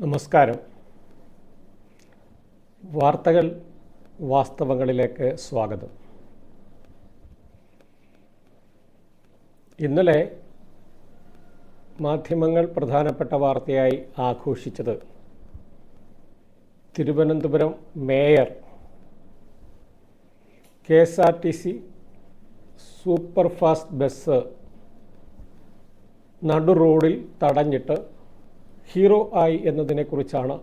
നമസ്കാരം. വാർത്തകൾ വാസ്തവങ്ങളിലേക്ക് സ്വാഗതം. ഇന്നലെ മാധ്യമങ്ങൾ പ്രധാനപ്പെട്ട വാർത്തയായി ആഘോഷിച്ചത് Thiruvananthapuram mayor K S R T C super fast bus നടു റോഡിൽ തടഞ്ഞിട്ട് ഹീറോ ആയി എന്നതിനെക്കുറിച്ചാണ്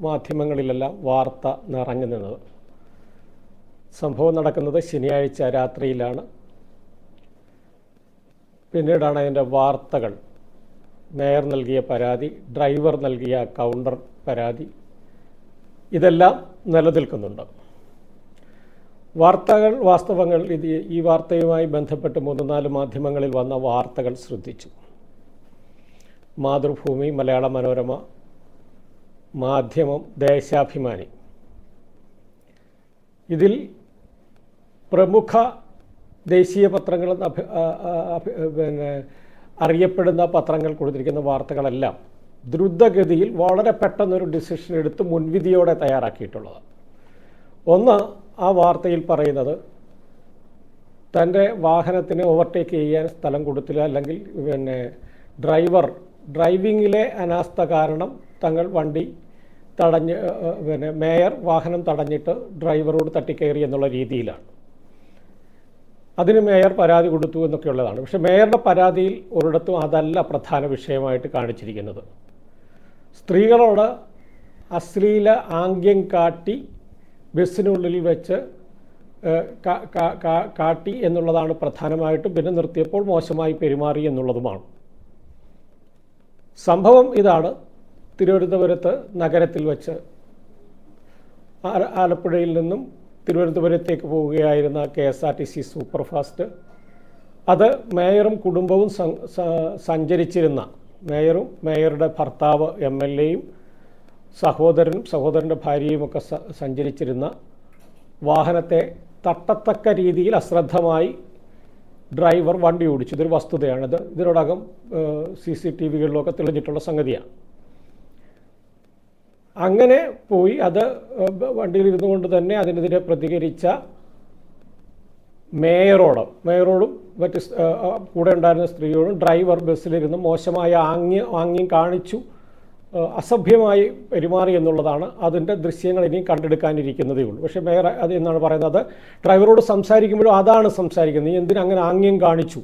മാധ്യമങ്ങളിലെല്ലാം വാർത്ത നിറഞ്ഞു നിന്നത്. സംഭവം നടക്കുന്നത് ശനിയാഴ്ച രാത്രിയിലാണ്. പിന്നീടാണ് അതിന്റെ വാർത്തകൾ. മേയർ നൽകിയ പരാതി ഡ്രൈവർ നൽകിയ കൗണ്ടർ പരാതി ഇതെല്ലാം നിലനിൽക്കുന്നുണ്ട്. വാർത്തകൾ വാസ്തവങ്ങൾ ഇത് ഈ വാർത്തയുമായി ബന്ധപ്പെട്ട് മൂന്ന് നാല് മാധ്യമങ്ങളിൽ വന്ന വാർത്തകൾ ശ്രദ്ധിച്ചു. മാതൃഭൂമി മലയാള മനോരമ മാധ്യമം ദേശാഭിമാനി. ഇതിൽ പ്രമുഖ ദേശീയ അഭി- പിന്നെ അറിയപ്പെടുന്ന പത്രങ്ങൾ കൊടുത്തിരിക്കുന്ന വാർത്തകളെല്ലാം ദ്രുതഗതിയിൽ വളരെ പെട്ടെന്നൊരു ഡിസിഷൻ എടുത്ത് മുൻവിധിയോടെ തയ്യാറാക്കിയിട്ടുള്ളത്. ഒന്ന് ആ വാർത്തയിൽ പറയുന്നത് തന്റെ വാഹനത്തിന് ഓവർടേക്ക് ചെയ്യാൻ സ്ഥലം കൊടുത്തില്ല അല്ലെങ്കിൽ പിന്നെ ഡ്രൈവർ ഡ്രൈവിങ്ങിലെ അനാസ്ഥ കാരണം തങ്ങൾ വണ്ടി തടഞ്ഞ് പിന്നെ മേയർ വാഹനം തടഞ്ഞിട്ട് ഡ്രൈവറോട് തട്ടിക്കയറി എന്നുള്ള രീതിയിലാണ്. അതിന് മേയർ പരാതി കൊടുത്തു എന്നൊക്കെയുള്ളതാണ്. പക്ഷേ മേയറുടെ പരാതിയിൽ ഒരിടത്തും അതല്ല പ്രധാന വിഷയമായിട്ട് കാണിച്ചിരിക്കുന്നത്. സ്ത്രീകളോട് അശ്ലീല ആംഗ്യം കാട്ടി ബസ്സിനുള്ളിൽ വെച്ച് കാട്ടി എന്നുള്ളതാണ് പ്രധാനമായിട്ടും പിന്നെ നിർത്തിയപ്പോൾ മോശമായി പെരുമാറി എന്നുള്ളതുമാണ്. സംഭവം ഇതാണ്. തിരുവനന്തപുരത്ത് നഗരത്തിൽ വച്ച് ആലപ്പുഴയിൽ നിന്നും തിരുവനന്തപുരത്തേക്ക് പോവുകയായിരുന്ന K S R T C super fast അത് മേയറും കുടുംബവും സഞ്ചരിച്ചിരുന്ന മേയറും മേയറുടെ ഭർത്താവ് എം എൽ എയും സഹോദരനും സഹോദരന്റെ ഭാര്യയുമൊക്കെ സഞ്ചരിച്ചിരുന്ന വാഹനത്തെ തട്ടത്തക്ക രീതിയിൽ അശ്രദ്ധമായി ഡ്രൈവർ വണ്ടി ഓടിച്ചു ഇതൊരു വസ്തുതയാണിത് ഇതിനോടകം സി സി ടി വികളിലൊക്കെ തെളിഞ്ഞിട്ടുള്ള സംഗതിയാണ്. അങ്ങനെ പോയി അത് വണ്ടിയിലിരുന്നു കൊണ്ട് തന്നെ അതിനെതിരെ പ്രതികരിച്ച മേയറോട് മേയറോടും മറ്റ് കൂടെ ഉണ്ടായിരുന്ന സ്ത്രീയോടും ഡ്രൈവർ ബസ്സിലിരുന്ന് മോശമായ ആംഗ്യം ആംഗ്യം കാണിച്ചു. അസഭ്യമായി പെരുമാറി എന്നുള്ളതാണ് അതിന്റെ ദൃശ്യങ്ങൾ ഇനിയും കണ്ടെടുക്കാനിരിക്കുന്നതേ ഉള്ളൂ. പക്ഷേ മേയർ അത് എന്നാണ് പറയുന്നത്? ഡ്രൈവറോട് സംസാരിക്കുമ്പോഴും അതാണ് സംസാരിക്കുന്നത്. നീ എന്തിനു അങ്ങനെ ആംഗ്യം കാണിച്ചു?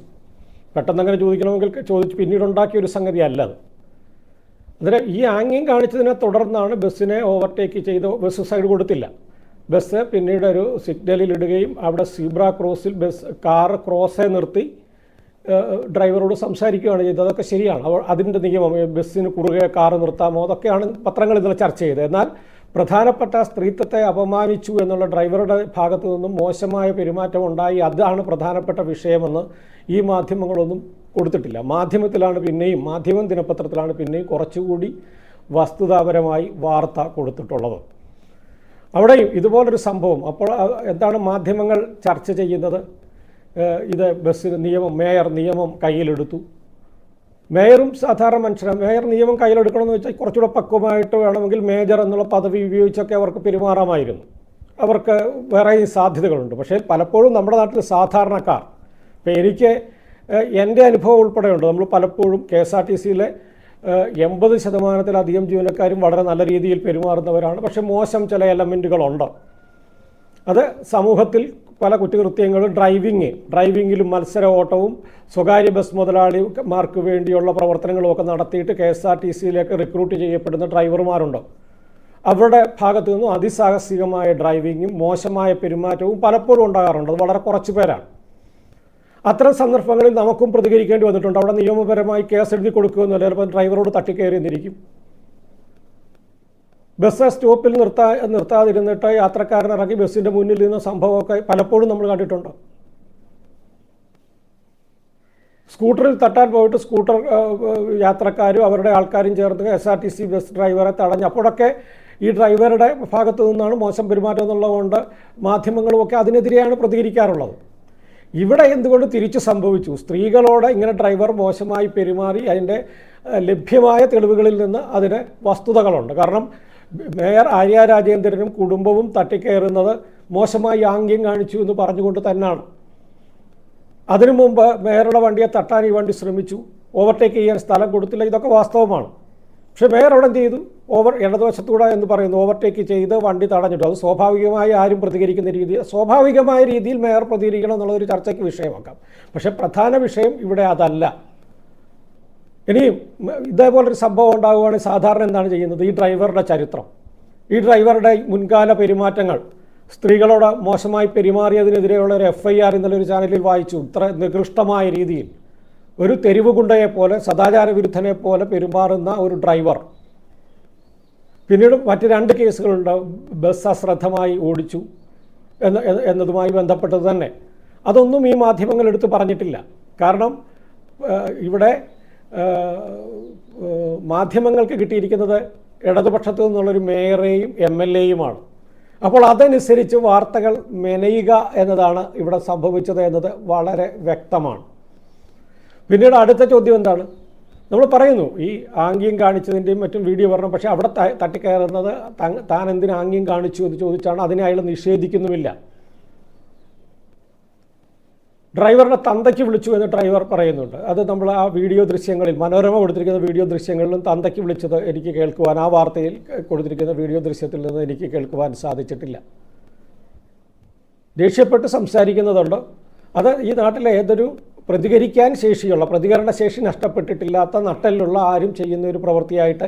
പെട്ടെന്ന് അങ്ങനെ ചോദിക്കണമെങ്കിൽ ചോദിച്ച് പിന്നീട് ഉണ്ടാക്കിയ ഒരു സംഗതി അല്ല അത്. അതിന് ഈ ആംഗ്യം കാണിച്ചതിനെ തുടർന്നാണ് ബസ്സിനെ ഓവർടേക്ക് ചെയ്ത് ബസ് സൈഡ് കൊടുത്തില്ല. ബസ് പിന്നീട് ഒരു സിഗ്നലിൽ ഇടുകയും അവിടെ സീബ്ര ക്രോസിൽ ബസ് കാർ ക്രോസെ നിർത്തി ഡ്രൈവറോട് സംസാരിക്കുകയാണ് ചെയ്തത്. അതൊക്കെ ശരിയാണ്. അവ അതിന്റെ നിയമം ബസ്സിന് കുറുകെ കാർ നിർത്താമോ? അതൊക്കെയാണ് പത്രങ്ങൾ ഇന്നലെ ചർച്ച ചെയ്തത്. എന്നാൽ പ്രധാനപ്പെട്ട സ്ത്രീത്വത്തെ അപമാനിച്ചു എന്നുള്ള ഡ്രൈവറുടെ ഭാഗത്തു നിന്നും മോശമായ പെരുമാറ്റം ഉണ്ടായി. അതാണ് പ്രധാനപ്പെട്ട വിഷയമെന്ന് ഈ മാധ്യമങ്ങളൊന്നും കൊടുത്തിട്ടില്ല. മാധ്യമത്തിലാണ് പിന്നെയും മാധ്യമം ദിനപത്രത്തിലാണ് പിന്നെയും കുറച്ചുകൂടി വസ്തുതാപരമായി വാർത്ത കൊടുത്തിട്ടുള്ളത്. അവിടെയും ഇതുപോലൊരു സംഭവം. അപ്പോൾ എന്താണ് മാധ്യമങ്ങൾ ചർച്ച ചെയ്യുന്നത്? ഇത് ബസ്സിന് നിയമം മേയർ നിയമം കയ്യിലെടുത്തു. മേയറും സാധാരണ മനുഷ്യരാണ് മേയർ നിയമം കയ്യിലെടുക്കണമെന്ന് വെച്ചാൽ കുറച്ചുകൂടെ പക്വമായിട്ട് വേണമെങ്കിൽ മേജർ എന്നുള്ള പദവി ഉപയോഗിച്ചൊക്കെ അവർക്ക് പെരുമാറാമായിരുന്നു. അവർക്ക് വേറെയും സാധ്യതകളുണ്ട്. പക്ഷേ പലപ്പോഴും നമ്മുടെ നാട്ടിൽ സാധാരണക്കാർ ഇപ്പം എനിക്ക് എന്റെ അനുഭവം ഉൾപ്പെടെയുണ്ട്. നമ്മൾ പലപ്പോഴും കെ എസ് ആർ ടി സിയിലെ എൺപത് ശതമാനത്തിലധികം ജീവനക്കാരും വളരെ നല്ല രീതിയിൽ പെരുമാറുന്നവരാണ്. പക്ഷേ മോശം ചില എലമെന്റുകളുണ്ട്. അത് സമൂഹത്തിൽ പല കുറ്റകൃത്യങ്ങളും ഡ്രൈവിങ് ഡ്രൈവിങ്ങിലും മത്സര ഓട്ടവും സ്വകാര്യ ബസ് മുതലാളിമാർക്ക് വേണ്ടിയുള്ള പ്രവർത്തനങ്ങളുമൊക്കെ നടത്തിയിട്ട് കെ എസ് ആർ ടി സിയിലേക്ക് റിക്രൂട്ട് ചെയ്യപ്പെടുന്ന ഡ്രൈവർമാരുണ്ടോ. അവരുടെ ഭാഗത്തു നിന്നും അതിസാഹസികമായ ഡ്രൈവിങ്ങും മോശമായ പെരുമാറ്റവും പലപ്പോഴും ഉണ്ടാകാറുണ്ട്. അത് വളരെ കുറച്ച് പേരാണ്. അത്തരം സന്ദർഭങ്ങളിൽ നമുക്കും പ്രതികരിക്കേണ്ടി വന്നിട്ടുണ്ട്. അവിടെ നിയമപരമായി കേസ് എഴുതി കൊടുക്കുമെന്നല്ല ചിലപ്പോൾ ഡ്രൈവറോട് തട്ടിക്കയറി എന്നിരിക്കും ബസ് സ്റ്റോപ്പിൽ നിർത്താ നിർത്താതിരുന്നിട്ട് യാത്രക്കാരൻ ഇറങ്ങി ബസ്സിന്റെ മുന്നിൽ നിന്ന സംഭവമൊക്കെ പലപ്പോഴും നമ്മൾ കണ്ടിട്ടുണ്ട്. സ്കൂട്ടറിൽ തട്ടാൻ പോയിട്ട് സ്കൂട്ടർ യാത്രക്കാരും അവരുടെ ആൾക്കാരും ചേർന്ന് S R T C bus ഡ്രൈവറെ തടഞ്ഞു. അപ്പോഴൊക്കെ ഈ ഡ്രൈവറുടെ ഭാഗത്തു നിന്നാണ് മോശം പെരുമാറ്റം എന്നുള്ളതുകൊണ്ട് മാധ്യമങ്ങളുമൊക്കെ അതിനെതിരെയാണ് പ്രതികരിക്കാറുള്ളത്. ഇവിടെ എന്തുകൊണ്ട് തിരിച്ചു സംഭവിച്ചു? സ്ത്രീകളോട് ഇങ്ങനെ ഡ്രൈവർ മോശമായി പെരുമാറി അതിന്റെ ലഭ്യമായ തെളിവുകളിൽ നിന്ന് അതിന് വസ്തുതകളുണ്ട്. കാരണം മേയർ ആര്യ രാജേന്ദ്രനും കുടുംബവും തട്ടിക്കയറുന്നത് മോശമായി ആംഗ്യം കാണിച്ചു എന്ന് പറഞ്ഞുകൊണ്ട് തന്നെയാണ്. അതിനു മുമ്പ് മേയറുടെ വണ്ടിയെ തട്ടാൻ ഈ വണ്ടി ശ്രമിച്ചു. ഓവർടേക്ക് ചെയ്യാൻ സ്ഥലം കൊടുത്തില്ല. ഇതൊക്കെ വാസ്തവമാണ്. പക്ഷേ മേയർ അവിടെ ചെയ്തു? ഓവർ ഇടതുവശത്തൂടെ എന്ന് പറയുന്നു. ഓവർടേക്ക് ചെയ്ത് വണ്ടി തടഞ്ഞിട്ടു. അത് സ്വാഭാവികമായി ആരും പ്രതികരിക്കുന്ന രീതി സ്വാഭാവികമായ രീതിയിൽ മേയർ പ്രതികരിക്കണം എന്നുള്ളൊരു ചർച്ചയ്ക്ക് വിഷയമാക്കാം. പക്ഷേ പ്രധാന വിഷയം ഇവിടെ അതല്ല. ഇനിയും ഇതേപോലൊരു സംഭവം ഉണ്ടാകുകയാണെങ്കിൽ സാധാരണ എന്താണ് ചെയ്യുന്നത്? ഈ ഡ്രൈവറുടെ ചരിത്രം. ഈ ഡ്രൈവറുടെ മുൻകാല പെരുമാറ്റങ്ങൾ സ്ത്രീകളോട് മോശമായി പെരുമാറിയതിനെതിരെയുള്ള ഒരു എഫ് ഐ ആർ എന്നുള്ളൊരു ചാനലിൽ വായിച്ചു. ഇത്ര നികൃഷ്ടമായ രീതിയിൽ. ഒരു തെരുവ് ഗുണ്ടയെ പോലെ സദാചാര വിരുദ്ധനെ പോലെ പെരുമാറുന്ന ഒരു ഡ്രൈവർ. പിന്നീട് മറ്റ് രണ്ട് കേസുകളുണ്ട്. ബസ് അശ്രദ്ധമായി ഓടിച്ചു എന്ന എന്ന- എന്നതുമായി ബന്ധപ്പെട്ടത് തന്നെ. അതൊന്നും ഈ മാധ്യമങ്ങൾ എടുത്ത് പറഞ്ഞിട്ടില്ല. കാരണം ഇവിടെ മാധ്യമങ്ങൾക്ക് കിട്ടിയിരിക്കുന്നത് ഇടതുപക്ഷത്തു നിന്നുള്ളൊരു മേയറേയും എം എൽ എയുമാണ്. അപ്പോൾ അതനുസരിച്ച് വാർത്തകൾ മെനയുക എന്നതാണ് ഇവിടെ സംഭവിച്ചത് എന്നത് വളരെ വ്യക്തമാണ്. പിന്നീട് അടുത്ത ചോദ്യം എന്താണ്? നമ്മൾ പറയുന്നു ഈ ആംഗ്യം കാണിച്ചതിന്റെയും മറ്റും വീഡിയോ പറഞ്ഞു പക്ഷേ അവിടെ തട്ടിക്കയറുന്നത് താൻ എന്തിനു ആംഗ്യം കാണിച്ചു എന്ന് ചോദിച്ചാണ് അതിനെ അയാൾ നിഷേധിക്കുന്നുമില്ല. ഡ്രൈവറുടെ തന്തയ്ക്ക് വിളിച്ചു എന്ന് ഡ്രൈവർ പറയുന്നുണ്ട്. അത് നമ്മൾ ആ വീഡിയോ ദൃശ്യങ്ങളിൽ മനോരമ കൊടുത്തിരിക്കുന്ന വീഡിയോ ദൃശ്യങ്ങളിലും തന്തയ്ക്ക് വിളിച്ചത് എനിക്ക് കേൾക്കുവാൻ ആ വാർത്തയിൽ കൊടുത്തിരിക്കുന്ന വീഡിയോ ദൃശ്യത്തിൽ നിന്ന് എനിക്ക് കേൾക്കുവാൻ സാധിച്ചിട്ടില്ല. ദേഷ്യപ്പെട്ട് സംസാരിക്കുന്നതുണ്ട്. അത് ഈ നാട്ടിലെ ഏതൊരു പ്രതികരിക്കാൻ ശേഷിയുള്ള പ്രതികരണ ശേഷി നഷ്ടപ്പെട്ടിട്ടില്ലാത്ത നട്ടലിലുള്ള ആരും ചെയ്യുന്ന ഒരു പ്രവൃത്തിയായിട്ട്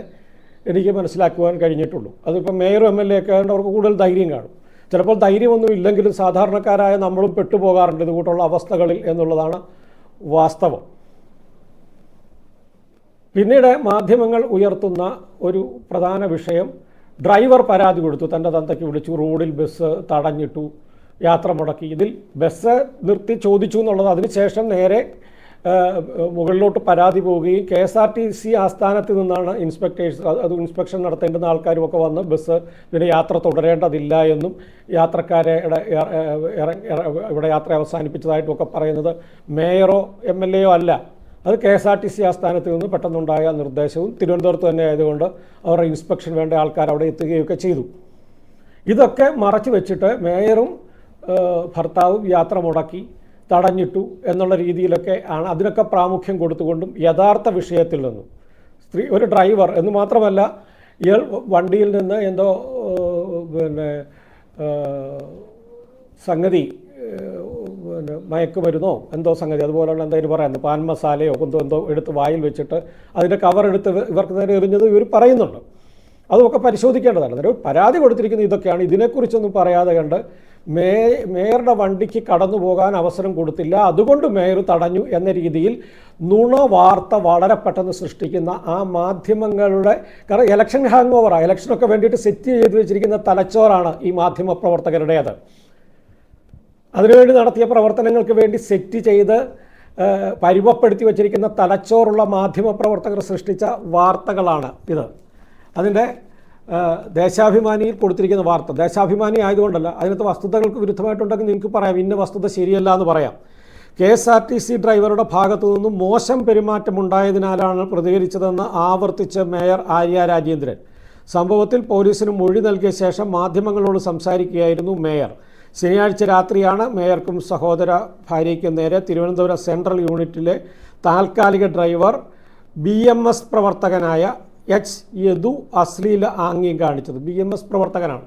എനിക്ക് മനസ്സിലാക്കുവാൻ കഴിഞ്ഞിട്ടുള്ളൂ. അതിപ്പോൾ മേയറും എം എൽ എ ഒക്കെ അവർക്ക് കൂടുതൽ ധൈര്യം കാണും. ചിലപ്പോൾ ധൈര്യമൊന്നും ഇല്ലെങ്കിലും സാധാരണക്കാരായ നമ്മളും പെട്ടുപോകാറുണ്ട് ഇതുകൂട്ടുള്ള അവസ്ഥകളിൽ എന്നുള്ളതാണ് വാസ്തവം. പിന്നീട് മാധ്യമങ്ങൾ ഉയർത്തുന്ന ഒരു പ്രധാന വിഷയം ഡ്രൈവർ പരാതി കൊടുത്തു തന്റെ തന്തയ്ക്ക് വിളിച്ചു റോഡിൽ ബസ് തടഞ്ഞിട്ടു യാത്ര മുടക്കി. ഇതിൽ ബസ് നിർത്തി ചോദിച്ചു എന്നുള്ളത് അതിനുശേഷം നേരെ മുകളിലോട്ട് പരാതി പോവുകയും K S R T C ആസ്ഥാനത്ത് നിന്നാണ് ഇൻസ്പെക്ടേഴ്സ് അത് ഇൻസ്പെക്ഷൻ നടത്തേണ്ടുന്ന ആൾക്കാരുമൊക്കെ വന്ന് ബസ് പിന്നെ യാത്ര തുടരേണ്ടതില്ല എന്നും യാത്രക്കാരെ ഇവിടെ യാത്ര അവസാനിപ്പിച്ചതായിട്ടുമൊക്കെ പറയുന്നത് മേയറോ എം എൽ എയോ അല്ല. അത് K S R T C ആസ്ഥാനത്ത് നിന്ന് പെട്ടെന്നുണ്ടായ നിർദ്ദേശവും തിരുവനന്തപുരത്ത് തന്നെ ആയതുകൊണ്ട് അവരുടെ ഇൻസ്പെക്ഷൻ വേണ്ട ആൾക്കാർ അവിടെ എത്തുകയൊക്കെ ചെയ്തു. ഇതൊക്കെ മറച്ചു വെച്ചിട്ട് മേയറും ഭർത്താവും യാത്ര മുടക്കി. തടഞ്ഞിട്ടു എന്നുള്ള രീതിയിലൊക്കെ ആണ് അതിനൊക്കെ പ്രാമുഖ്യം കൊടുത്തുകൊണ്ടും യഥാർത്ഥ വിഷയത്തിൽ നിന്നും. സ്ത്രീ ഒരു ഡ്രൈവർ എന്ന് മാത്രമല്ല ഇയാൾ വണ്ടിയിൽ നിന്ന് എന്തോ പിന്നെ സംഗതി പിന്നെ മയക്കുമരുന്നോ എന്തോ സംഗതി അതുപോലെയുള്ള എന്തെങ്കിലും പറയുന്നത് പാൻ മസാലയോ എന്തോ എന്തോ എടുത്ത് വായിൽ വെച്ചിട്ട് അതിന്റെ കവർ എടുത്ത് ഇവ- ഇവർക്ക് നേരെ എറിഞ്ഞത് ഇവർ പറയുന്നുണ്ട്. അതുമൊക്കെ പരിശോധിക്കേണ്ടതാണ്. ഒരു പരാതി കൊടുത്തിരിക്കുന്ന ഇതൊക്കെയാണ്. ഇതിനെക്കുറിച്ചൊന്നും പറയാതെ കണ്ട് മേ മേയറുടെ വണ്ടിക്ക് കടന്നു പോകാൻ അവസരം കൊടുത്തില്ല. അതുകൊണ്ട് മേയർ തടഞ്ഞു എന്ന രീതിയിൽ നുണ വാർത്ത വളരെ പെട്ടെന്ന് സൃഷ്ടിക്കുന്ന ആ മാധ്യമങ്ങളുടെ കാരണം ഇലക്ഷൻ ഹാങ് ഓവറാണ് ഇലക്ഷനൊക്കെ വേണ്ടിയിട്ട് സെറ്റ് ചെയ്ത് വെച്ചിരിക്കുന്ന തലച്ചോറാണ് ഈ മാധ്യമ പ്രവർത്തകരുടേത്. അതിനുവേണ്ടി നടത്തിയ പ്രവർത്തനങ്ങൾക്ക് വേണ്ടി സെറ്റ് ചെയ്ത് പരിമപ്പെടുത്തി വച്ചിരിക്കുന്ന തലച്ചോറുള്ള മാധ്യമ പ്രവർത്തകർ സൃഷ്ടിച്ച വാർത്തകളാണ് ഇത്. അതിന്റെ ദേശാഭിമാനിയിൽ കൊടുത്തിരിക്കുന്ന വാർത്ത. ദേശാഭിമാനി ആയതുകൊണ്ടല്ല അതിനകത്ത് വസ്തുതകൾക്ക് വിരുദ്ധമായിട്ടുണ്ടെങ്കിൽ നിങ്ങൾക്ക് പറയാം ഇന്ന വസ്തുത ശരിയല്ല എന്ന് പറയാം. K S R T C ഡ്രൈവറുടെ ഭാഗത്തു നിന്നും മോശം പെരുമാറ്റം ഉണ്ടായതിനാലാണ് പ്രതികരിച്ചതെന്ന് ആവർത്തിച്ച് മേയർ ആര്യ രാജേന്ദ്രൻ. സംഭവത്തിൽ പോലീസിന് മൊഴി നൽകിയ ശേഷം മാധ്യമങ്ങളോട് സംസാരിക്കുകയായിരുന്നു മേയർ. ശനിയാഴ്ച രാത്രിയാണ് മേയർക്കും സഹോദര ഭാര്യയ്ക്കും നേരെ തിരുവനന്തപുരം സെൻട്രൽ യൂണിറ്റിലെ താൽക്കാലിക ഡ്രൈവർ ബി എം എസ് പ്രവർത്തകനായ എച്ച് യദു അശ്ലീല ആംഗ്യം കാണിച്ചത്. ബി എം എസ് പ്രവർത്തകനാണ്.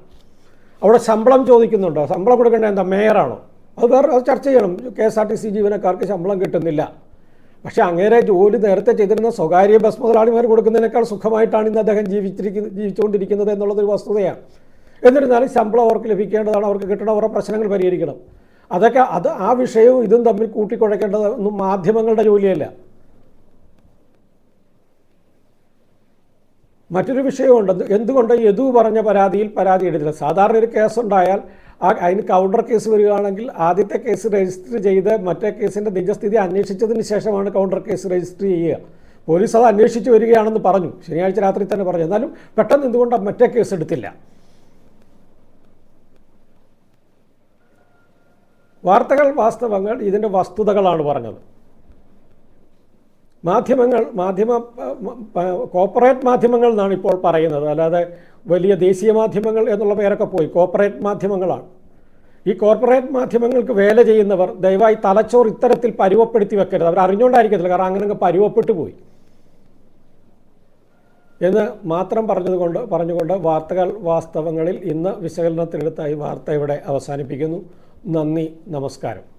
അവിടെ ശമ്പളം ചോദിക്കുന്നുണ്ടോ. ശമ്പളം കൊടുക്കേണ്ട എന്താ? മേയറാണോ? അത് വേറെ അത് ചർച്ച ചെയ്യണം. K S R T C ജീവനക്കാർക്ക് ശമ്പളം കിട്ടുന്നില്ല. പക്ഷേ അങ്ങേരെ ജോലി നേരത്തെ ചെയ്തിരുന്ന സ്വകാര്യ ബസ് മുതലാളിമാർ കൊടുക്കുന്നതിനേക്കാൾ സുഖമായിട്ടാണ് ഇന്ന് അദ്ദേഹം ജീവിച്ചിരിക്കുന്നത് ജീവിച്ചുകൊണ്ടിരിക്കുന്നത് എന്നുള്ളതൊരു വസ്തുതയാണ്. എന്നിരുന്നാലും ശമ്പളം അവർക്ക് ലഭിക്കേണ്ടതാണ്. അവർക്ക് കിട്ടണം. അവരുടെ പ്രശ്നങ്ങൾ പരിഹരിക്കണം. അതൊക്കെ അത് ആ വിഷയവും ഇതും തമ്മിൽ കൂട്ടിക്കുഴയ്ക്കേണ്ടത് ഒന്നും മാധ്യമങ്ങളുടെ ജോലിയല്ല. മറ്റൊരു വിഷയമുണ്ട്. എന്ത് എന്തുകൊണ്ട് യദു പറഞ്ഞ പരാതിയിൽ പരാതി എടുത്തില്ല സാധാരണ ഒരു കേസുണ്ടായാൽ ആ അതിന് കൗണ്ടർ കേസ് വരികയാണെങ്കിൽ ആദ്യത്തെ കേസ് രജിസ്റ്റർ ചെയ്ത് മറ്റേ കേസിന്റെ നിജസ്ഥിതി അന്വേഷിച്ചതിന് ശേഷമാണ് കൗണ്ടർ കേസ് രജിസ്റ്റർ ചെയ്യുക. പോലീസ് അത് അന്വേഷിച്ച് വരികയാണെന്ന് പറഞ്ഞു. ശനിയാഴ്ച രാത്രി തന്നെ പറഞ്ഞു. എന്നാലും പെട്ടെന്ന് എന്തുകൊണ്ടാണ് മറ്റേ കേസ് എടുത്തില്ല? വാർത്തകൾ വാസ്തവങ്ങൾ ഇതിന്റെ വസ്തുതകളാണ് പറഞ്ഞത്. മാധ്യമങ്ങൾ മാധ്യമ കോപ്പറേറ്റ് മാധ്യമങ്ങൾ എന്നാണ് ഇപ്പോൾ പറയുന്നത്. അല്ലാതെ വലിയ ദേശീയ മാധ്യമങ്ങൾ എന്നുള്ള പേരൊക്കെ പോയി. കോപ്പറേറ്റ് മാധ്യമങ്ങളാണ്. ഈ കോർപ്പറേറ്റ് മാധ്യമങ്ങൾക്ക് വേല ചെയ്യുന്നവർ ദയവായി തലച്ചോർ ഇത്തരത്തിൽ പരുവപ്പെടുത്തി വെക്കരുത്. അവർ അറിഞ്ഞുകൊണ്ടായിരിക്കത്തില്ല. കാരണം അങ്ങനെ അങ്ങ് പരുവപ്പെട്ടു പോയി. എന്ന് മാത്രം പറഞ്ഞതുകൊണ്ട് പറഞ്ഞുകൊണ്ട് വാർത്തകൾ വാസ്തവങ്ങളിൽ ഇന്ന് വിശകലനത്തിനെടുത്ത ഈ വാർത്ത ഇവിടെ അവസാനിപ്പിക്കുന്നു. നന്ദി നമസ്കാരം.